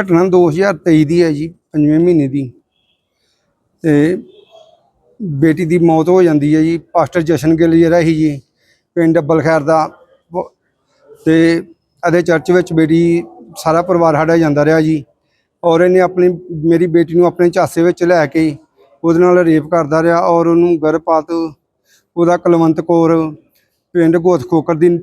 ਘਟਨਾ 2023 ਦੀ ਹੈ ਜੀ, ਪੰਜਵੇਂ ਮਹੀਨੇ ਦੀ। ਤੇ ਬੇਟੀ ਦੀ ਮੌਤ ਹੋ ਜਾਂਦੀ ਹੈ ਜੀ, ਪਾਸਟਰ ਜਸ਼ਨ ਗਿੱਲ ਜਿਹੜਾ ਸੀ ਜੀ, ਪਿੰਡ ਬਲਖੈਰ ਦਾ। ਉਹ- ਤੇ ਇਹਦੇ ਚਰਚ ਵਿੱਚ ਬੇਟੀ, ਸਾਰਾ ਪਰਿਵਾਰ ਸਾਡਾ ਜਾਂਦਾ ਰਿਹਾ ਜੀ। ਔਰ ਇਹਨੇ ਆਪਣੀ, ਮੇਰੀ ਬੇਟੀ ਨੂੰ ਆਪਣੇ ਝਾਸੇ ਵਿੱਚ ਲੈ ਕੇ ਉਹਦੇ ਨਾਲ ਰੇਪ ਕਰਦਾ ਰਿਹਾ ਔਰ ਉਹਨੂੰ ਗਰਭਪਾਤ, ਉਹਦਾ ਕੁਲਵੰਤ ਕੌਰ ਪਿੰਡ ਗੋਥ ਖੋਕਰ ਦੀ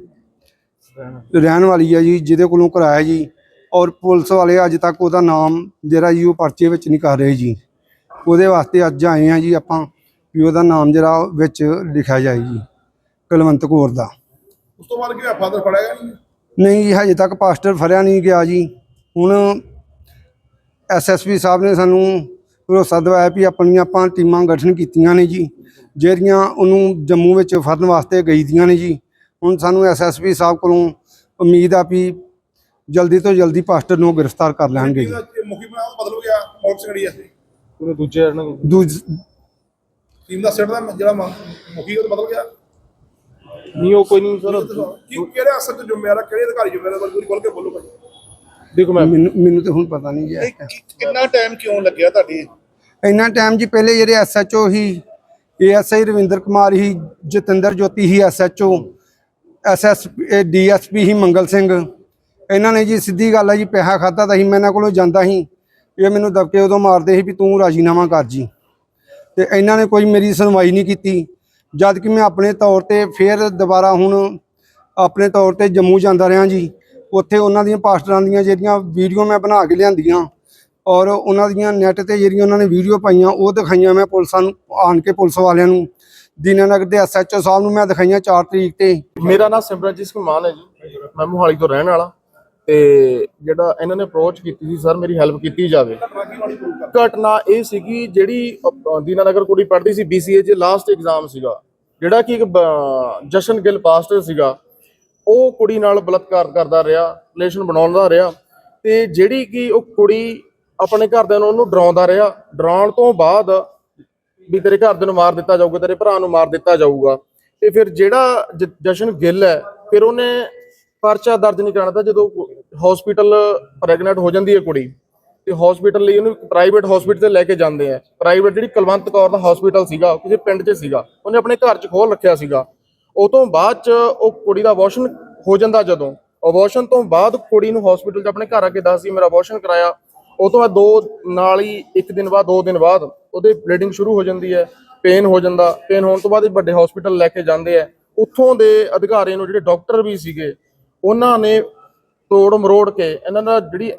ਰਹਿਣ ਵਾਲੀ ਹੈ ਜੀ, ਜਿਹਦੇ ਕੋਲੋਂ ਕਰਾਇਆ ਜੀ। ਔਰ ਪੁਲਿਸ ਵਾਲੇ ਅੱਜ ਤੱਕ ਉਹਦਾ ਨਾਮ ਜਿਹੜਾ ਜੀ ਉਹ ਪਰਚੇ ਵਿੱਚ ਨਹੀਂ ਕਰ ਰਹੇ ਜੀ। ਉਹਦੇ ਵਾਸਤੇ ਅੱਜ ਆਏ ਆ ਜੀ ਆਪਾਂ ਵੀ ਉਹਦਾ ਨਾਮ ਜਿਹੜਾ ਵਿੱਚ ਲਿਖਿਆ ਜਾਏ ਜੀ ਕੁਲਵੰਤ ਕੌਰ ਦਾ। ਉਸ ਤੋਂ ਬਾਅਦ ਕਿਹਾ ਫਾਦਰ ਫੜਿਆ ਗਿਆ ਨਹੀਂ ਨਹੀਂ ਜੀ ਹਜੇ ਤੱਕ ਪਾਸਟਰ ਫੜਿਆ ਨਹੀਂ ਗਿਆ ਜੀ। ਹੁਣ ਐਸਐਸਪੀ ਸਾਹਿਬ ਨੇ ਸਾਨੂੰ ਭਰੋਸਾ ਦਿਵਾਇਆ ਵੀ ਆਪਣੀਆਂ ਆਪਾਂ ਟੀਮਾਂ ਗਠਨ ਕੀਤੀਆਂ ਨੇ ਜੀ ਜਿਹੜੀਆਂ ਉਹਨੂੰ ਜੰਮੂ ਵਿੱਚ ਫੜਨ ਵਾਸਤੇ ਗਈ ਦੀਆਂ ਨੇ ਜੀ। ਹੁਣ ਸਾਨੂੰ ਐਸਐਸਪੀ ਸਾਹਿਬ ਕੋਲੋਂ ਉਮੀਦ ਆ ਵੀ ਜਲਦੀ ਤੋਂ ਜਲਦੀ ਪਾਸਟਰ ਨੂੰ ਗ੍ਰਿਫਤਾਰ ਕਰ ਲੈਣਗੇ ਜੀ। ਮੁਖੀ ਬਣਾਇਆ ਉਹ ਬਦਲ ਗਿਆ ਮੋਟਰ ਸੰਗੜੀ ਆ ਉਹਨੇ ਦੂਜੇ ਇਹਨਾਂ ਨੂੰ ਦੂਜ ਟੀਮ ਦਾ ਸੈੱਟ ਦਾ ਜਿਹੜਾ ਮੁਖੀ ਉਹ ਬਦਲ ਗਿਆ ਨਹੀਂ ਉਹ ਕੋਈ ਨਹੀਂ ਸਰ। ਕੀ ਕਿਹੜੇ ਅਸਲ ਤੇ ਜ਼ਿੰਮੇਵਾਰ ਆ? ਕਿਹੜੇ ਅਧਿਕਾਰੀ ਜ਼ਿੰਮੇਵਾਰ ਆ? ਪੂਰੀ ਖੋਲ ਕੇ ਬੋਲੋ ਭਾਈ। ਦੇਖੋ ਮੈਂ ਮੈਨੂੰ ਮੈਨੂੰ ਤੇ ਹੁਣ ਪਤਾ ਨਹੀਂ ਜੀ ਕਿੰਨਾ ਟਾਈਮ ਕਿਉਂ ਲੱਗਿਆ ਤੁਹਾਡੀ? ਇੰਨਾ ਟਾਈਮ ਜੀ ਪਹਿਲੇ ਜਿਹੜੇ ਐਸਐਚਓ ਹੀ ਏਐਸਆਈ ਰਵਿੰਦਰ ਕੁਮਾਰ ਹੀ ਜਤਿੰਦਰ ਜੋਤੀ ਹੀ ਐਸਐਚਓ ਐਸਐਸ ਡੀਐਸਪੀ ਹੀ ਮੰਗਲ ਸਿੰਘ। ਇਹਨਾਂ ਨੇ ਜੀ ਸਿੱਧੀ ਗੱਲ ਹੈ ਜੀ, ਪੈਸਾ ਖਾਦਾ ਤਾਂ ਹੀ ਮੈਂ ਇਹਨਾਂ ਕੋਲੋਂ ਜਾਂਦਾ ਸੀ। ਇਹ ਮੈਨੂੰ ਦਬਕੇ ਉਦੋਂ ਮਾਰਦੇ ਸੀ ਵੀ ਤੂੰ ਰਾਜੀਨਾਮਾ ਕਰ ਜੀ। ਤੇ ਇਹਨਾਂ ਨੇ ਕੋਈ ਮੇਰੀ ਸੁਣਵਾਈ ਨਹੀਂ ਕੀਤੀ। ਜਦ ਕਿ ਮੈਂ ਆਪਣੇ ਤੌਰ ਤੇ ਫੇਰ ਦੁਬਾਰਾ ਹੁਣ ਆਪਣੇ ਤੌਰ ਤੇ ਜੰਮੂ ਜਾਂਦਾ ਰਿਹਾ ਜੀ। ਉੱਥੇ ਉਹਨਾਂ ਦੀਆਂ ਪਾਸਟਰਾਂ ਦੀਆਂ ਜਿਹੜੀਆਂ ਵੀਡੀਓ ਮੈਂ ਬਣਾ ਕੇ ਲਿਆਂਦੀਆਂ ਔਰ ਉਹਨਾਂ ਦੀਆਂ ਨੈਟ ਤੇ ਜਿਹੜੀਆਂ ਉਹਨਾਂ ਨੇ ਵੀਡੀਓ ਪਾਈਆਂ, ਉਹ ਦਿਖਾਈਆਂ ਮੈਂ ਪੁਲਿਸਾਂ ਨੂੰ, ਆਣ ਕੇ ਪੁਲਿਸ ਵਾਲਿਆਂ ਨੂੰ। ਦੀਨਾਨਗਰ ਦੇ ਐਸਐਚਓ ਸਾਹਿਬ ਨੂੰ ਮੈਂ ਦਿਖਾਈਆਂ 4 ਤਰੀਕ ਤੇ। ਮੇਰਾ ਨਾਮ ਸਿਮਰਨਜੀਤ ਸਿੰਘ ਮਾਨ ਹੈ ਜੀ। ਮੈਂ ਮੋਹਾਲੀ ਤੋਂ ਰਹਿਣ ਵਾਲਾ। ਤੇ ਜਿਹੜਾ ਇਹਨਾਂ ਨੇ ਅਪਰੋਚ ਕੀਤੀ ਸੀ ਸਰ ਮੇਰੀ ਹੈਲਪ ਕੀਤੀ ਜਾਵੇ। ਘਟਨਾ ਇਹ ਸੀਗੀ ਜਿਹੜੀ ਦੀਨਾਨਗਰ ਕੁੜੀ ਪੜ੍ਹਦੀ ਸੀ BCA ਚ ਲਾਸਟ ਐਗਜ਼ਾਮ ਸੀਗਾ। ਜਿਹੜਾ ਕਿ ਇੱਕ ਬ- ਜਸ਼ਨ ਗਿੱਲ ਪਾਸਟਰ ਸੀਗਾ। ਉਹ ਕੁੜੀ ਨਾਲ ਬਲਾਤਕਾਰ ਕਰਦਾ ਰਿਹਾ ਰਿਲੇਸ਼ਨ ਬਣਾਉਂਦਾ ਰਿਹਾ ਤੇ ਜਿਹੜੀ ਕਿ ਉਹ ਕੁੜੀ ਆਪਣੇ ਘਰਦਿਆਂ ਨੂੰ ਉਹਨੂੰ ਡਰਾਉਂਦਾ ਰਿਹਾ। ਡਰਾਉਣ ਤੋਂ ਬਾਅਦ ਵੀ ਤੇਰੇ ਘਰਦਿਆਂ ਨੂੰ ਮਾਰ ਦਿੱਤਾ ਜਾਊਗਾ, ਤੇਰੇ ਭਰਾ ਨੂੰ ਮਾਰ ਦਿੱਤਾ ਜਾਊਗਾ। ਤੇ ਫਿਰ ਜਿਹੜਾ ਜ- ਜਸ਼ਨ ਗਿੱਲ ਹੈ, ਫਿਰ ਉਹਨੇ ਪਰਚਾ ਦਰਜ ਨਹੀਂ ਕਰਾਉਣਾ ਤਾਂ ਜਦੋਂ ਹਸਪੀਟਲ ਪ੍ਰੈਗਨੈਂਟ ਹੋ ਜਾਂਦੀ ਹੈ ਕੁੜੀ, ਤੇ ਹਸਪੀਟਲ ਲਈ ਉਹਨੂੰ ਪ੍ਰਾਈਵੇਟ ਹਸਪੀਟਲ ਤੇ ਲੈ ਕੇ ਜਾਂਦੇ ਆ। ਪ੍ਰਾਈਵੇਟ ਜਿਹੜੀ ਕੁਲਵੰਤ ਕੌਰ ਦਾ ਹਸਪੀਟਲ ਸੀਗਾ ਕਿਸੇ ਪਿੰਡ 'ਚ ਸੀਗਾ। ਉਹਨੇ ਆਪਣੇ ਘਰ 'ਚ ਖੋਲ ਰੱਖਿਆ ਸੀਗਾ। ਉਹ ਤੋਂ ਬਾਅਦ 'ਚ ਉਹ ਕੁੜੀ ਦਾ ਅਬੋਰਸ਼ਨ ਹੋ ਜਾਂਦਾ ਜਦੋਂ। ਅਬੋਰਸ਼ਨ ਤੋਂ ਬਾਅਦ ਕੁੜੀ ਨੂੰ ਹਸਪੀਟਲ 'ਚ ਆਪਣੇ ਘਰ ਆ ਕੇ ਦੱਸਦੀ ਮੇਰਾ ਅਬੋਰਸ਼ਨ ਕਰਾਇਆ। ਉਹ ਤੋਂ ਬਾਅਦ ਦੋ ਨਾਲ ਹੀ ਇੱਕ ਦਿਨ ਬਾਅਦ, ਦੋ ਦਿਨ ਬਾਅਦ ਉਹਦੇ ਬਲੀਡਿੰਗ ਸ਼ੁਰੂ ਹੋ ਜਾਂਦੀ ਹੈ ਪੇਨ ਹੋ ਜਾਂਦਾ। ਪੇਨ ਹੋਣ ਤੋਂ ਬਾਅਦ ਇਹ ਵੱਡੇ ਹਸਪੀਟਲ ਲੈ ਕੇ ਜਾਂਦੇ ਆ। ਉੱਥੋਂ ਦੇ ਅਧਿਕਾਰੀਆਂ ਨੂੰ ਜਿਹੜੇ ਡਾਕਟਰ ਵੀ ਸੀਗੇ, ਉਹਨਾਂ ਨੇ ਤੋੜ ਮਰੋੜ ਕੇ ਇਹਨਾਂ ਦਾ ਜਿਹੜੀ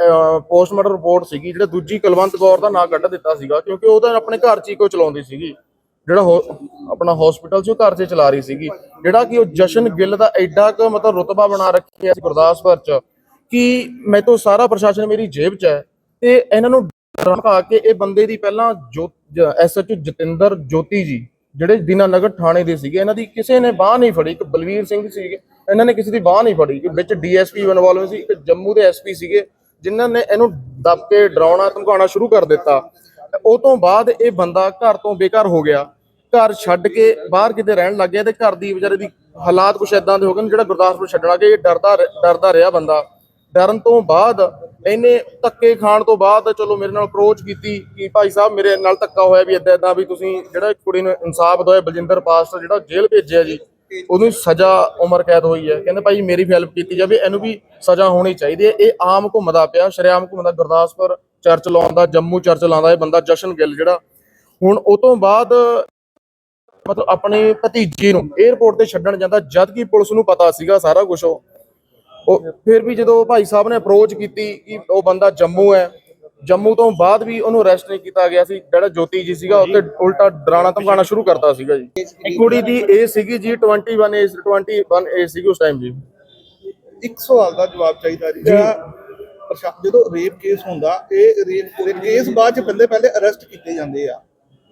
ਪੋਸਟਮਾਰਟਮ ਰਿਪੋਰਟ ਸੀਗੀ, ਜਿਹੜਾ ਦੂਜੀ ਕੁਲਵੰਤ ਕੌਰ ਦਾ ਨਾਂ ਕੱਢ ਦਿੱਤਾ ਸੀਗਾ, ਕਿਉਂਕਿ ਉਹ ਤਾਂ ਆਪਣੇ ਘਰ 'ਚ ਹੀ ਕੋਈ ਚਲਾਉਂਦੀ ਸੀਗੀ। ਜਿਹੜਾ ਆਪਣਾ ਹਸਪੀਟਲ 'ਚ ਉਹ ਘਰ 'ਚ ਚਲਾ ਰਹੀ ਸੀਗੀ। ਜਿਹੜਾ ਕਿ ਉਹ ਜਸ਼ਨ ਗਿੱਲ ਦਾ ਐਡਾ ਕੁ ਮਤਲਬ ਰੁਤਬਾ ਬਣਾ ਰੱਖਿਆ ਸੀ ਗੁਰਦਾਸਪੁਰ 'ਚ ਕਿ ਮੈਂ ਤੋਂ ਸਾਰਾ ਪ੍ਰਸ਼ਾਸਨ ਮੇਰੀ ਜੇਬ 'ਚ ਹੈ ਤੇ ਇਹਨਾਂ ਨੂੰ ਡਰਾ ਕੇ ਇਹ ਬੰਦੇ ਦੀ ਪਹਿਲਾਂ ਜੋ ਐਸਐਚਓ ਜਤਿੰਦਰ ਜੋਤੀ ਜੀ, ਜਿਹੜੇ ਦੀਨਾਨਗਰ ਥਾਣੇ ਦੇ ਸੀਗੇ, ਇਹਨਾਂ ਦੀ ਕਿਸੇ ਨੇ ਬਾਹ ਨਹੀਂ ਫੜੀ। ਇੱਕ ਬਲਵੀਰ ਸਿੰਘ ਸੀਗੇ ਇਹਨਾਂ ਨੇ ਕਿਸੇ ਦੀ ਬਾਹ ਨਹੀਂ ਫੜੀ ਕਿ ਵਿੱਚ ਡੀਐਸਪੀ ਇਨਵੋਲਵ ਸੀ, ਇੱਕ ਜੰਮੂ ਦੇ ਐਸਪੀ ਸੀਗੇ, ਜਿਨ੍ਹਾਂ ਨੇ ਇਹਨੂੰ ਦੱਬ ਕੇ ਡਰਾਉਣਾ, ਧਮਕਾਉਣਾ ਸ਼ੁਰੂ ਕਰ ਦਿੱਤਾ। ਉਹ ਤੋਂ ਬਾਅਦ ਇਹ ਬੰਦਾ ਘਰ ਤੋਂ ਬੇਘਰ ਹੋ ਗਿਆ। ਘਰ ਛੱਡ ਕੇ ਬਾਹਰ ਕਿਤੇ ਰਹਿਣ ਲੱਗ ਗਿਆ ਤੇ ਘਰ ਦੀ ਵਿਚਾਰੇ ਦੀ ਹਾਲਾਤ ਕੁਛ ਇਦਾਂ ਦੇ ਹੋ ਗਏ ਨੇ ਜਿਹੜਾ ਗੁਰਦਾਸਪੁਰ ਛੱਡਣਾ, ਕਿ ਇਹ ਡਰਦਾ ਡਰਦਾ ਰਿਹਾ ਬੰਦਾ। ਡਰਨ ਤੋਂ ਬਾਅਦ ਇਹਨੇ ਧੱਕੇ ਖਾਣ ਤੋਂ ਬਾਅਦ ਚਲੋ ਮੇਰੇ ਨਾਲ ਅਪਰੋਚ ਕੀਤੀ ਕਿ ਭਾਈ ਸਾਹਿਬ ਮੇਰੇ ਨਾਲ ਧੱਕਾ ਹੋਇਆ ਵੀ ਇਦਾਂ ਇਦਾਂ ਵੀ ਤੁਸੀਂ ਜਿਹੜਾ ਕੁੜੀ ਨੂੰ ਇਨਸਾਫ ਦਿਵਾਏ ਬਲਜਿੰਦਰ ਪਾਸਟਰ ਜਿਹੜਾ ਜੇਲ੍ਹ ਭੇਜਿਆ ਜੀ। ਉਹਨੂੰ ਸਜ਼ਾ ਉਮਰ ਕੈਦ ਹੋਈ ਹੈ। ਕਹਿੰਦੇ ਭਾਈ ਮੇਰੀ ਵੀ ਹੈਲਪ ਕੀਤੀ ਜਾਵੇ, ਇਹਨੂੰ ਵੀ ਸਜ਼ਾ ਹੋਣੀ ਚਾਹੀਦੀ ਹੈ। ਇਹ ਆਮ ਘੁੰਮਦਾ ਪਿਆ, ਸ਼ਰੇਆਮ ਘੁੰਮਦਾ, ਗੁਰਦਾਸਪੁਰ ਚਰਚ ਲਾਉਂਦਾ, ਜੰਮੂ ਚਰਚ ਲਾਉਂਦਾ, ਇਹ ਬੰਦਾ ਜਸ਼ਨ ਗਿੱਲ ਜਿਹੜਾ। ਹੁਣ ਉਹ ਤੋਂ ਬਾਅਦ ਮਤਲਬ ਆਪਣੇ ਭਤੀਜੇ ਨੂੰ 에ਅਰਪੋਰਟ ਤੇ ਛੱਡਣ ਜਾਂਦਾ, ਜਦ ਕਿ ਪੁਲਿਸ ਨੂੰ ਪਤਾ ਸੀਗਾ ਸਾਰਾ ਕੁਝ ਉਹ। ਫਿਰ ਵੀ ਜਦੋਂ ਭਾਈ ਸਾਹਿਬ ਨੇ ਅਪਰੋਚ ਕੀਤੀ ਕਿ ਉਹ ਬੰਦਾ ਜੰਮੂ ਹੈ ਜੰਮੂ ਤੋਂ ਬਾਅਦ ਵੀ ਉਹਨੂੰ ਅਰੈਸਟ ਨਹੀਂ ਕੀਤਾ ਗਿਆ ਸੀ। ਜਿਹੜਾ ਜੋਤੀ ਜੀ ਸੀਗਾ ਉੱਤੇ ਉਲਟਾ ਡਰਾਣਾ ਧਮਕਾਉਣਾ ਸ਼ੁਰੂ ਕਰਤਾ ਸੀਗਾ ਜੀ। ਇਹ ਕੁੜੀ ਦੀ ਏਜ ਸੀਗੀ ਜੀ 21 ਏਜ 21 ਏਜ ਸੀਗੀ ਉਸ ਟਾਈਮ ਜੀ। ਇੱਕ ਸਵਾਲ ਦਾ ਜਵਾਬ ਚਾਹੀਦਾ ਜੀ। ਜਦੋਂ ਰੇਪ ਕੇਸ ਹੁੰਦਾ, ਇਹ ਰੇਪ ਕੇਸ ਬਾਅਦ ਚ ਬੰਦੇ ਪਹਿਲੇ ਅਰੈਸਟ ਕੀਤੇ ਜਾਂਦੇ ਆ।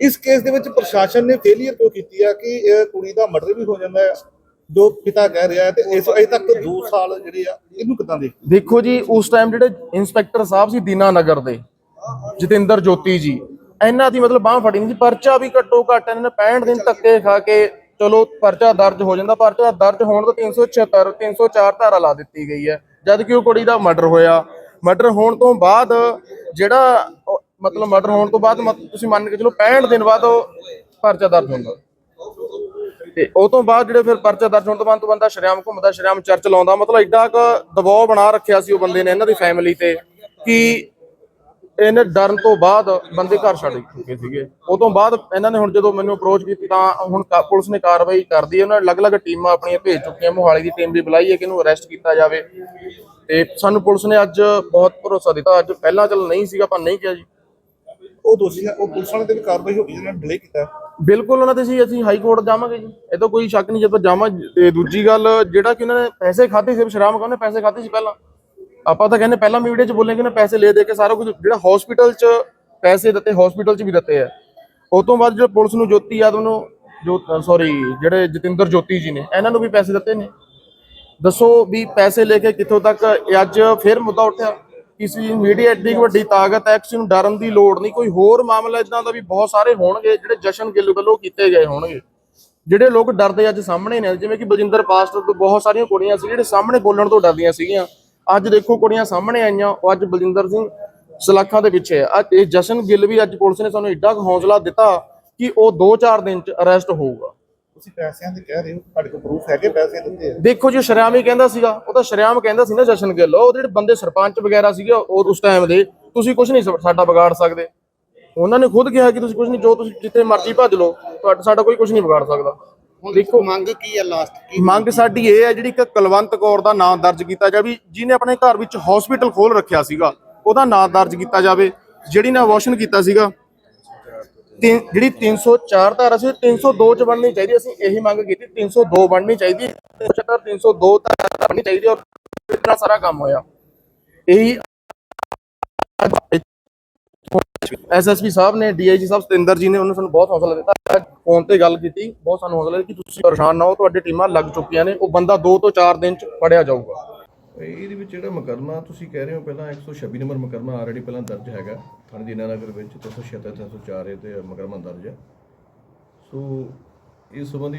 ਇਸ ਕੇਸ ਦੇ ਵਿੱਚ ਪ੍ਰਸ਼ਾਸਨ ਨੇ ਫੇਲੀਅਰ ਕਿਉਂ ਕੀਤੀ ਆ ਕਿ ਕੁੜੀ ਦਾ ਮਰਡਰ ਵੀ ਹੋ ਜਾਂਦਾ ਹੈ ਜੋ ਪਿਤਾ ਕਹਿ ਰਿਹਾ ਹੈ ਤੇ ਇਸ ਅਜੇ ਤੱਕ 2 ਸਾਲ ਜਿਹੜੇ ਆ, ਇਹਨੂੰ ਕਿਦਾਂ ਦੇ ਦੇਖੋ ਜੀ, ਉਸ ਟਾਈਮ ਜਿਹੜੇ ਇੰਸਪੈਕਟਰ ਸਾਹਿਬ ਸੀ ਦੀਨਾ ਨਗਰ ਦੇ, ਜਤਿੰਦਰ ਜੋਤੀ ਜੀ, ਇਹਨਾਂ ਦੀ ਮਤਲਬ ਬਾਹ ਫੜੀ ਨਹੀਂ ਸੀ, ਪਰਚਾ ਵੀ ਘੱਟੋ ਘੱਟ ਇਹਨਾਂ ਨੇ 65 ਦਿਨ ਧੱਕੇ ਖਾ ਕੇ, ਚਲੋ ਪਰਚਾ ਦਰਜ ਹੋ ਜਾਂਦਾ, ਪਰਚਾ ਦਰਜ ਹੋਣ ਤੋਂ 376 304 ਧਾਰਾ ਲਾ ਦਿੱਤੀ ਗਈ ਹੈ, ਜਦ ਕਿ ਉਹ ਕੁੜੀ ਦਾ ਮਰਡਰ ਹੋਇਆ। ਮਰਡਰ ਹੋਣ ਤੋਂ ਬਾਅਦ ਜਿਹੜਾ ਮਤਲਬ ਮਰਡਰ ਹੋਣ ਤੋਂ ਬਾਅਦ ਤੁਸੀਂ ਮੰਨ ਕੇ ਚਲੋ 65 ਦਿਨ ਬਾਅਦ ਉਹ ਪਰਚਾ ਦਰਜ ਹੁੰਦਾ। ਤੇ ਉਹ ਤੋਂ ਬਾਅਦ ਜਿਹੜੇ ਫਿਰ ਪਰਚਾ ਦਰਜ ਹੋਣ ਤੋਂ ਬਾਅਦ ਤੋਂ ਬੰਦਾ ਸ਼ਰਿਆਮ ਘੁੰਮਦਾ, ਸ਼ਰਿਆਮ ਚਰਚ ਲਾਉਂਦਾ, ਮਤਲਬ ਐਡਾ ਕੁ ਦਬਾਅ ਬਣਾ ਰੱਖਿਆ ਸੀ ਉਹ ਬੰਦੇ ਨੇ ਇਹਨਾਂ ਦੀ ਫੈਮਿਲੀ ਤੇ ਕਿ ਇਹਨੇ ਡਰਨ ਤੋਂ ਬਾਅਦ ਬੰਦੇ ਘਰ ਛੱਡ ਚੁੱਕੇ ਸੀਗੇ। ਉਹ ਤੋਂ ਬਾਅਦ ਇਹਨਾਂ ਨੇ ਹੁਣ ਜਦੋਂ ਮੈਨੂੰ ਅਪਰੋਚ ਕੀਤੀ ਤਾਂ ਹੁਣ ਪੁਲਿਸ ਨੇ ਕਾਰਵਾਈ ਕਰਦੀ ਉਹਨਾਂ ਨੇ ਅਲੱਗ-ਅਲੱਗ ਟੀਮਾਂ ਆਪਣੀਆਂ ਭੇਜ ਚੁੱਕੀਆਂ। ਮੋਹਾਲੀ ਦੀ ਟੀਮ ਵੀ ਬੁਲਾਈ ਹੈ ਕਿ ਇਹਨੂੰ ਅਰੈਸਟ ਕੀਤਾ ਜਾਵੇ। ਤੇ ਸਾਨੂੰ ਪੁਲਿਸ ਨੇ ਅੱਜ ਬਹੁਤ ਭਰੋਸਾ ਦਿੱਤਾ। ਅੱਜ ਪਹਿਲਾਂ ਚਲ ਨਹੀਂ ਸੀਗਾ ਪਰ ਨਹੀਂ ਕਿਹਾ ਜੀ। ਉਹ ਦੋਸ਼ੀ ਹੈ ਉਹ ਪੁਲਿਸ ਵਾਲੇ ਤੇ ਵੀ ਕਾਰਵਾਈ ਹੋ ਗਈ ਜਿਹਨਾਂ ਨੇ ਡਿਲੇ ਕੀਤਾ। ਬਿਲਕੁਲ ਉਹਨਾਂ ਤੇ ਸੀ, ਅਸੀਂ ਹਾਈ ਕੋਰਟ ਜਾਵਾਂਗੇ ਜੀ। ਇਹ ਤਾਂ ਕੋਈ ਸ਼ੱਕ ਨਹੀਂ ਜਦੋਂ ਜਾਵਾਂ, ਤੇ ਦੂਜੀ ਗੱਲ, ਜਿਹੜਾ ਕਿ ਉਹਨਾਂ ਨੇ ਪੈਸੇ ਖਾਦੇ ਸੀ ਸ਼ਰਾਮ ਕਹਿੰਦੇ ਪੈਸੇ ਖਾਦੇ ਸੀ ਪਹਿਲਾਂ। ਆਪਾਂ ਤਾਂ ਕਹਿੰਦੇ ਪਹਿਲਾਂ ਮੀਡੀਆ 'ਚ ਬੋਲੇ ਕਿ ਉਹਨੇ ਪੈਸੇ ਲੈ ਦੇ ਕੇ ਸਾਰਾ ਕੁਝ, ਜਿਹੜਾ ਹਸਪੀਟਲ 'ਚ ਪੈਸੇ ਦਿੱਤੇ ਹਸਪੀਟਲ 'ਚ ਵੀ ਦਿੱਤੇ ਆ। ਉਸ ਤੋਂ ਬਾਅਦ ਜਿਹੜਾ ਪੁਲਿਸ ਨੂੰ ਜੋਤੀ ਯਾਦਵ ਨੂੰ ਜੋ ਸੌਰੀ ਜਿਹੜੇ ਜਤਿੰਦਰ ਜੋਤੀ ਜੀ ਨੇ, ਇਹਨਾਂ ਨੂੰ ਵੀ ਪੈਸੇ ਦਿੱਤੇ ਨੇ। ਦੱਸੋ ਵੀ ਪੈਸੇ ਲੈ ਕੇ ਕਿੱਥੋਂ ਤੱਕ, ਇਹ ਅੱਜ ਫਿਰ ਮੁੱਦਾ ਉੱਠਿਆ। ਕਿਸੇ ਮੀਡੀਆ ਐਡੀ ਵੱਡੀ ਤਾਕਤ ਹੈ, ਕਿਸੇ ਨੂੰ ਡਰਨ ਦੀ ਲੋੜ ਨਹੀਂ। ਕੋਈ ਹੋਰ ਮਾਮਲਾ ਇਦਾਂ ਦਾ ਵੀ ਬਹੁਤ ਸਾਰੇ ਹੋਣਗੇ, ਜਿਹੜੇ ਜਸ਼ਨ ਗਿੱਲ ਵੱਲੋਂ ਕੀਤੇ ਗਏ ਹੋਣਗੇ। ਜਿਹੜੇ ਲੋਕ ਡਰਦੇ ਅੱਜ ਸਾਹਮਣੇ ਨੇ, ਜਿਵੇਂ ਕਿ ਬਲਜਿੰਦਰ ਪਾਸਟਰ ਤੋਂ ਬਹੁਤ ਸਾਰੀਆਂ ਕੁੜੀਆਂ ਸੀ, ਜਿਹੜੇ ਸਾਹਮਣੇ ਬੋਲਣ ਤੋਂ ਡਰਦੀਆਂ ਸੀਗੀਆਂ। ਅੱਜ ਦੇਖੋ ਕੁੜੀਆਂ ਸਾਹਮਣੇ ਆਈਆਂ, ਉਹ ਅੱਜ ਬਲਜਿੰਦਰ ਸਿੰਘ ਸਲਾਖਾਂ ਦੇ ਪਿੱਛੇ ਹੈ ਇਹ ਜਸ਼ਨ ਗਿੱਲ ਵੀ ਅੱਜ ਪੁਲਿਸ ਨੇ ਸਾਨੂੰ ਐਡਾ ਕੁ ਹੌਸਲਾ ਦਿੱਤਾ ਕਿ ਉਹ 2-4 ਦਿਨ ਚ ਅਰੈਸਟ ਹੋਊਗਾ। ਤੁਸੀਂ ਪੈਸਿਆਂ ਦੇ ਕਹਿ ਰਹੇ ਹੋ ਤੁਹਾਡੇ ਕੋਲ ਪ੍ਰੂਫ ਹੈਗੇ ਪੈਸੇ ਦਿੱਤੇ ਆ ਦੇਖੋ ਜੀ ਸ਼ਰਿਆਮ ਹੀ ਕਹਿੰਦਾ ਸੀਗਾ ਉਹ ਤਾਂ ਸ਼ਰਿਆਮ ਕਹਿੰਦਾ ਸੀ ਨਾ ਜਸ਼ਨ ਗਿੱਲ ਉਹ ਜਿਹੜੇ ਬੰਦੇ ਸਰਪੰਚ ਵਗੈਰਾ ਸੀਗੇ ਉਹ ਉਸ ਟਾਈਮ ਦੇ ਤੁਸੀਂ ਕੁਝ ਨਹੀਂ ਸਾਡਾ ਵਿਗਾੜ ਸਕਦੇ। ਉਹਨਾਂ ਨੇ ਖੁਦ ਕਿਹਾ ਕਿ ਤੁਸੀਂ ਕੁਝ ਨਹੀਂ ਜੋ ਤੁਸੀਂ ਜਿੱਥੇ ਮਰਜ਼ੀ ਭੱਜ ਲਓ ਤੁਹਾਡਾ ਸਾਡਾ ਕੋਈ ਕੁਝ ਨਹੀਂ ਵਿਗਾੜ ਸਕਦਾ। ਦੇਖੋ ਮੰਗ ਕੀ ਹੈ ਲਾਸਟ ਕੀ ਮੰਗ ਸਾਡੀ ਇਹ ਹੈ ਜਿਹੜੀ ਇੱਕ ਕੁਲਵੰਤ ਕੌਰ ਦਾ ਨਾਮ ਦਰਜ ਕੀਤਾ ਜਾਵੇ ਜਿਹਨੇ ਆਪਣੇ ਘਰ ਵਿੱਚ ਹਸਪੀਟਲ ਖੋਲ ਰੱਖਿਆ ਸੀਗਾ ਉਹਦਾ ਨਾਮ ਦਰਜ ਕੀਤਾ ਜਾਵੇ ਜਿਹੜੀ ਨੇ ਅਬੋਰਸ਼ਨ ਕੀਤਾ ਸੀਗਾ ਤਿੰਨ- ਜਿਹੜੀ 304 ਧਾਰਾ ਸੀ 302 ਚ ਬਣਨੀ ਚਾਹੀਦੀ, ਅਸੀਂ ਇਹੀ ਮੰਗ ਕੀਤੀ 302 ਬਣਨੀ ਚਾਹੀਦੀ 304 302 ਧਾਰਾ ਬਣਨੀ ਚਾਹੀਦੀ ਔਰ ਇਤਨਾ ਸਾਰਾ ਕੰਮ ਹੋਇਆ। ਇਹੀ ਐਸਐਸਪੀ ਸਾਹਿਬ ਨੇ ਡੀਆਈਜੀ ਸਾਹਿਬ, ਸਤਿੰਦਰ ਜੀ ਨੇ, ਉਹਨਾਂ ਸਾਨੂੰ ਬਹੁਤ ਹੌਸਲਾ ਦਿੱਤਾ, ਫੋਨ ਤੇ ਗੱਲ ਕੀਤੀ, ਬਹੁਤ ਸਾਨੂੰ ਹੌਸਲਾ ਦਿੱਤਾ ਕਿ ਤੁਸੀਂ ਪਰੇਸ਼ਾਨ ਨਾ ਹੋ ਤੁਹਾਡੀ ਟੀਮਾਂ ਲੱਗ ਚੁੱਕੀਆਂ ਨੇ, ਉਹ ਬੰਦਾ 2 ਤੋਂ 4 ਦਿਨ ਚ ਫੜਿਆ ਜਾਊਗਾ। ਇਹਦੇ ਵਿੱਚ ਜਿਹੜਾ ਮੁਕੱਦਮਾ ਤੁਸੀਂ ਕਹਿ ਰਹੇ ਹੋ ਪਹਿਲਾਂ 126 ਨੰਬਰ ਮੁਕੱਦਮਾ ਆਲਰੇਡੀ ਪਹਿਲਾਂ ਦਰਜ ਹੈਗਾ ਥਾਣੇ ਦੀਨਾਨਗਰ ਵਿੱਚ 376 304 ਤੇ ਮੁਕੱਦਮਾ ਦਰਜ ਹੈ। ਸੋ ਇਸ ਸੰਬੰਧੀ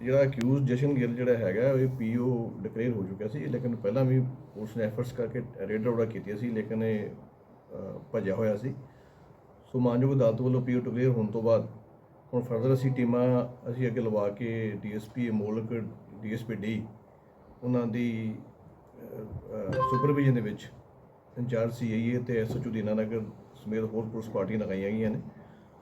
ਜਿਹੜਾ ਅਕਿਊਜ਼ ਜਸ਼ਨ ਗਿੱਲ ਜਿਹੜਾ ਹੈਗਾ ਇਹ ਪੀਓ ਡਿਕਲੇਅਰ ਹੋ ਚੁੱਕਿਆ ਸੀ ਲੇਕਿਨ ਪਹਿਲਾਂ ਵੀ ਪੁਲਿਸ ਨੇ ਐਫਰਟਸ ਕਰਕੇ ਰੇਡ ਰੋੜਾ ਕੀਤੀਆਂ ਸੀ ਲੇਕਿਨ ਇਹ ਅ, ਭੱਜਿਆ ਹੋਇਆ ਸੀ। ਸੋ ਮਾਨਯੋਗ ਅਦਾਲਤ ਵੱਲੋਂ ਪੀਓ ਡਿਕਲੇਅਰ ਹੋਣ ਤੋਂ ਬਾਅਦ ਹੁਣ ਫਰਦਰ ਅਸੀਂ ਟੀਮਾਂ ਅਸੀਂ ਅੱਗੇ ਲਵਾ ਕੇ ਡੀਐਸਪੀ ਮੋਲਕ ਡੀਐਸਪੀ ਡੀ ਉਹਨਾਂ ਦੀ ਸੁਪਰਵਿਜ਼ਨ ਦੇ ਵਿੱਚ ਇੰਚਾਰਜ ਸੀਆਈਏ ਤੇ ਐਸਐਚਓ ਦੀਨਾਨਗਰ ਸਮੇਤ ਹੋਰ ਪੁਲਿਸ ਪਾਰਟੀਆਂ ਲਗਾਈਆਂ ਗਈਆਂ ਨੇ।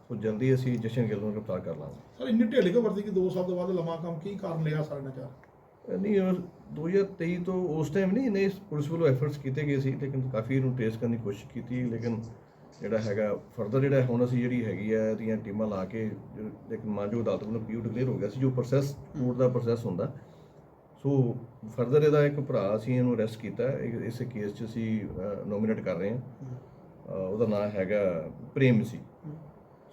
ਸੋ ਜਲਦੀ ਅਸੀਂ ਜਸ਼ਨ ਗਿੱਲ ਨੂੰ ਗ੍ਰਿਫਤਾਰ ਕਰ ਲਾਂਗੇ। ਸਰ ਇੰਨੀ ਢਿੱਲੀ ਕਿਉਂ ਵਰਤੀ ਕਿ 2 ਸਾਲ ਤੋਂ ਬਾਅਦ ਲੰਮਾ ਕੰਮ ਕੀ ਕਾਰਨ ਲਿਆ ਸਾਡੇ ਨਾਲ ਚਾਰ? ਨਹੀਂ ਉਹ 2023 ਤੋਂ ਉਸ ਟਾਈਮ ਨਹੀਂ ਇਹਨੇ ਪੁਲਿਸ ਵੱਲੋਂ ਐਫਰਟਸ ਕੀਤੇ ਗਏ ਸੀ ਲੇਕਿਨ ਕਾਫੀ ਇਹਨੂੰ ਟ੍ਰੇਸ ਕਰਨ ਦੀ ਕੋਸ਼ਿਸ਼ ਕੀਤੀ ਲੇਕਿਨ ਜਿਹੜਾ ਹੈਗਾ ਫਰਦਰ ਜਿਹੜਾ ਹੁਣ ਅਸੀਂ ਜਿਹੜੀ ਹੈਗੀ ਹੈ ਇਹਦੀਆਂ ਟੀਮਾਂ ਲਾ ਕੇ ਲੇਕਿਨ ਮਾਨਯੋਗ ਅਦਾਲਤ ਵੱਲੋਂ ਪੀਓ ਡਿਕਲੇਅਰ ਹੋ ਗਿਆ ਸੀ ਜੋ ਪ੍ਰੋਸੈਸ ਕੋਰਟ ਦਾ ਪ੍ਰੋਸੈਸ ਹੁੰਦਾ ਸੋ ਫਰਦਰ ਇਹਦਾ ਇੱਕ ਭਰਾ ਅਸੀਂ ਇਹਨੂੰ ਅਰੈਸਟ ਕੀਤਾ ਇਸੇ ਕੇਸ 'ਚ ਅਸੀਂ ਨੋਮੀਨੇਟ ਕਰ ਰਹੇ ਹਾਂ। ਉਹਦਾ ਨਾਮ ਹੈਗਾ ਪ੍ਰੇਮ ਸੀ।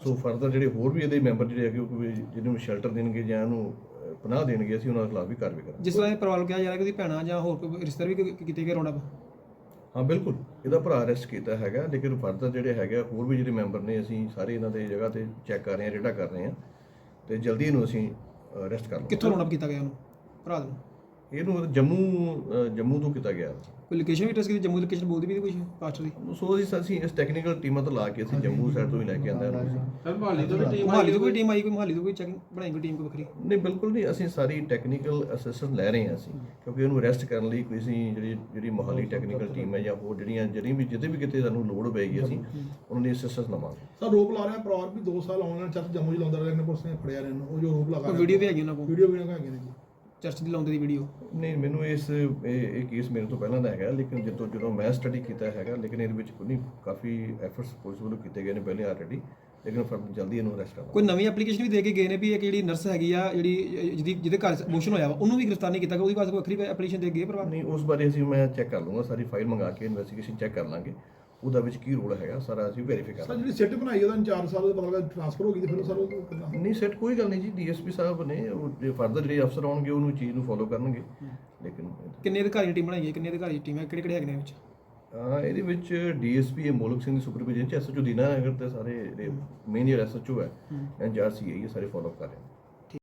ਸੋ ਫਰਦਰ ਜਿਹੜੇ ਹੋਰ ਵੀ ਇਹਦੇ ਮੈਂਬਰ ਜਿਹੜੇ ਹੈਗੇ ਉਹ ਜਿਹਨੂੰ ਸ਼ੈਲਟਰ ਦੇਣਗੇ ਜਾਂ ਇਹਨੂੰ ਪਨਾਹ ਦੇਣਗੇ ਅਸੀਂ ਉਹਨਾਂ ਦੇ ਖਿਲਾਫ ਵੀ ਕਾਰਵਾਈ ਕਰਾਂਗੇ। ਜਿਸ ਤਰ੍ਹਾਂ ਇਹ ਪਰਿਵਾਰ ਨੂੰ ਕਿਹਾ ਜਾ ਰਿਹਾ ਕਿ ਉਹਦੀ ਭੈਣਾਂ ਜਾਂ ਹੋਰ ਕੋਈ ਰਿਸ਼ਤੇਦਾਰ ਵੀ ਕੀਤੇ ਗਏ ਰੌਣਕ ਹਾਂ ਬਿਲਕੁਲ। ਇਹਦਾ ਭਰਾ ਅਰੈਸਟ ਕੀਤਾ ਹੈਗਾ ਲੇਕਿਨ ਫਰਦਰ ਜਿਹੜੇ ਹੈਗੇ ਹੋਰ ਵੀ ਜਿਹੜੇ ਮੈਂਬਰ ਨੇ ਅਸੀਂ ਸਾਰੇ ਇਹਨਾਂ ਦੇ ਜਗ੍ਹਾ ਤੇ ਚੈੱਕ ਕਰ ਰਹੇ ਹਾਂ ਰੇਡਾ ਕਰ ਰਹੇ ਹਾਂ। ਤੇ ਜਲਦੀ ਇਹਨੂੰ ਅਸੀਂ ਅਰੈਸਟ ਕਰ ਕਿੱਥੋਂ ਰੌਣਕ ਕੀਤਾ ਗਿਆ ਉਹਨੂੰ? ਭਰਾ ਨੂੰ? ਇਹਨੂੰ ਜੰਮੂ ਜੰਮੂ ਤੋਂ ਕੀਤਾ ਗਿਆ। ਕੋਈ ਲੋਕੇਸ਼ਨ ਵੀ ਟੈਸਟ ਕੀਤੀ? ਜੰਮੂ ਦੀ ਲੋਕੇਸ਼ਨ ਬੋਲਦੀ ਵੀ ਕੁਝ ਪਾਸਟਰ ਦੀ? ਸੋ ਅਸੀਂ ਅਸੀਂ ਇਸ ਟੈਕਨੀਕਲ ਟੀਮਾਂ ਤੋਂ ਲਾ ਕੇ ਅਸੀਂ ਜੰਮੂ ਸਾਈਡ ਤੋਂ ਹੀ ਲੈ ਕੇ ਆਂਦਾ ਇਹਨੂੰ ਅਸੀਂ ਮੋਹਾਲੀ ਤੋਂ ਕੋਈ ਟੀਮ ਆਈ ਕੋਈ ਮੋਹਾਲੀ ਤੋਂ ਕੋਈ ਚੈਕਿੰਗ ਬਣਾਈ ਕੋਈ ਟੀਮ ਕੋਈ ਵੱਖਰੀ? ਨਹੀਂ ਬਿਲਕੁਲ ਨਹੀਂ। ਅਸੀਂ ਸਾਰੀ ਟੈਕਨੀਕਲ ਅਸਿਸਟੈਂਸ ਲੈ ਰਹੇ ਹਾਂ ਅਸੀਂ ਕਿਉਂਕਿ ਇਹਨੂੰ ਅਰੈਸਟ ਕਰਨ ਲਈ ਕੋਈ ਅਸੀਂ ਜਿਹੜੀ ਜਿਹੜੀ ਮੋਹਾਲੀ ਟੈਕਨੀਕਲ ਟੀਮ ਹੈ ਜਾਂ ਹੋਰ ਜਿਹੜੀਆਂ ਜਿਹੜੀ ਵੀ ਜਿੱਦੇ ਵੀ ਕਿਤੇ ਸਾਨੂੰ ਲੋੜ ਪਏਗੀ ਅਸੀਂ ਉਹਨਾਂ ਦੀ ਅਸਿਸਟੈਂਸ ਲਵਾਂਗੇ। ਸਰ ਰੋਪ ਲਾ ਰਹੇ ਆ ਪਰਿਵਾਰ ਵੀ 2 ਸਾਲ ਆਨਲਾਈਨ ਚਰਚ ਜੰਮੂ ਚ ਲਾਉਂਦਾ ਰਿਹਾ ਨੇ ਪੁਲਿਸ ਨੇ ਫੜਿਆ ਰਿਹਾ ਇਹਨੂੰ ਉਹ ਜੋ ਰੋਪ ਲਗਾ ਕੋਈ ਵੀਡੀਓ ਵੀ ਹੈਗੀ ਉਹਨਾਂ ਕੋਲ। ਵੀਡੀਓ ਵੀ ਨਾ ਹੈਗੇ ਨੇ ਜੀ। ਚਰਚ ਦੀ ਲਾਉਂਦੇ ਦੀ ਵੀਡੀਓ ਨਹੀਂ ਮੈਨੂੰ ਇਸ ਇਹ ਇਹ ਕੇਸ ਮੇਰੇ ਤੋਂ ਪਹਿਲਾਂ ਦਾ ਹੈਗਾ ਲੇਕਿਨ ਜਦੋਂ ਜਦੋਂ ਮੈਂ ਸਟੱਡੀ ਕੀਤਾ ਹੈਗਾ ਲੇਕਿਨ ਇਹਦੇ ਵਿੱਚ ਕੋਈ ਕਾਫੀ ਐਫਰਟਸ ਪੁਲਿਸ ਵੱਲੋਂ ਕੀਤੇ ਗਏ ਨੇ ਪਹਿਲੇ ਆਲਰੇਡੀ ਲੇਕਿਨ ਫਿਰ ਜਲਦੀ ਇਹਨੂੰ ਅਰੈਸਟ ਕਰਾਂਗੇ। ਕੋਈ ਨਵੀਂ ਐਪਲੀਕੇਸ਼ਨ ਵੀ ਦੇ ਕੇ ਗਏ ਨੇ ਵੀ ਇੱਕ ਜਿਹੜੀ ਨਰਸ ਹੈਗੀ ਆ ਜਿਹੜੀ ਜਿਹਦੀ ਜਿਹਦੇ ਘਰ ਮੋਸ਼ਨ ਹੋਇਆ ਵਾ ਉਹਨੂੰ ਵੀ ਗ੍ਰਿਫਤਾਰ ਨਹੀਂ ਕੀਤਾ ਗਿਆ ਉਹਦੀ ਵਾਸਤੇ ਕੋਈ ਵੱਖਰੀ ਐਪਲੀਕੇਸ਼ਨ ਦੇ ਗਏ ਪਰਿਵਾਰ ਨਹੀਂ ਉਸ ਬਾਰੇ ਅਸੀਂ ਮੈਂ ਚੈੱਕ ਕਰ ਲੂੰਗਾ ਸਾਰੀ ਫਾਈਲ ਮੰਗਾ ਕੇ ਇਨਵੈਸਟੀਗੇਸ਼ਨ ਚੈੱਕ ਕਰ ਲਾਂਗੇ। ਉਹਦਾ ਵਿੱਚ ਕੀ ਰੋਲ ਹੈਗਾ ਸਾਰਾ ਅਸੀਂ ਵੈਰੀਫਾਈ ਸਰ ਜਿਹੜੀ ਸਿੱਟ ਬਣਾਈ ਉਹਦਾ 4 ਸਾਲ ਦਾ ਪਤਾ ਲੱਗਾ ਟ੍ਰਾਂਸਫਰ ਹੋ ਗਈ ਤੇ ਫਿਰ ਉਹ ਸਰ ਉਹ ਕਿੱਦਾਂ? ਨਹੀਂ ਸੈਟ ਕੋਈ ਗੱਲ ਨਹੀਂ ਜੀ ਡੀਐਸਪੀ ਸਾਹਿਬ ਨੇ ਉਹ ਜੇ ਫਰਦਰ ਜਿਹੜੇ ਅਫਸਰ ਆਉਣਗੇ ਉਹਨੂੰ ਚੀਜ਼ ਨੂੰ ਫੋਲੋ ਕਰਨਗੇ। ਲੇਕਿਨ ਕਿੰਨੇ ਅਧਿਕਾਰੀ ਟੀਮ ਬਣਾਈ ਹੈ ਕਿੰਨੇ ਅਧਿਕਾਰੀ ਟੀਮ ਹੈ ਕਿਹੜੇ ਕਿਹੜੇ ਹੈਗੇ ਨੇ ਵਿੱਚ? ਹਾਂ ਇਹਦੇ ਵਿੱਚ ਡੀਐਸਪੀ ਮੋਲਕ ਸਿੰਘ ਦੀ ਸੁਪਰਵਿਜ਼ਨ ਚ ਐਸਐਚਓ ਦੀਨਾ ਨਗਰ ਤੇ ਸਾਰੇ ਮੇਨ ਜਿਹੜਾ ਐਸਐਚਓ ਹੈ ਐਨਜੀਆਰਸੀ ਇਹ ਸਾਰੇ ਫੋਲੋ ਕਰ ਰਹੇ ਨੇ।